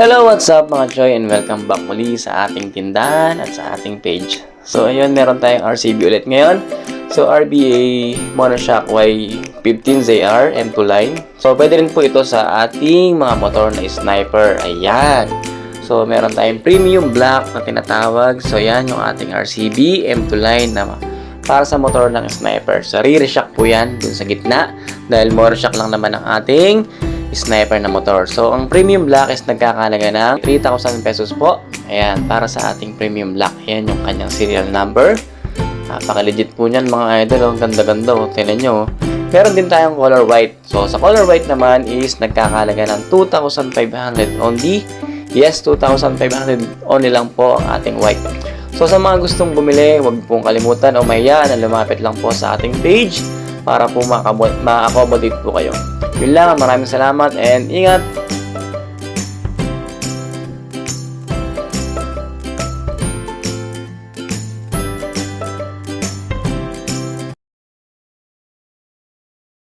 Hello, what's up mga Choy and welcome back muli sa ating tindahan at sa ating page. So ayun, meron tayong RCB ulit ngayon. So RBA Monoshock Y15 ZR M2 line. So pwede rin po ito sa ating mga motor na sniper. Ayan. So meron tayong premium black na tinatawag. So yan yung ating RCB M2 line na para sa motor ng sniper. So rear shock po yan dun sa gitna dahil monoshock lang naman ang ating sniper na motor. So, ang premium black is nagkakalaga ng 3,000 pesos po. Ayan, para sa ating premium black. Ayan yung kanyang serial number. Napaka-legit po niyan mga idol. Ang ganda-ganda. Oh. Tingnan nyo. oh. Meron din tayong color white. So, sa color white naman is nagkakalaga ng 2,500 only. Yes, 2,500 only lang po ang ating white. So, sa mga gustong bumili, huwag pong kalimutan o mahiya na lumapit lang po sa ating page para po ma-accommodate po kayo. Yun lang, maraming salamat and ingat!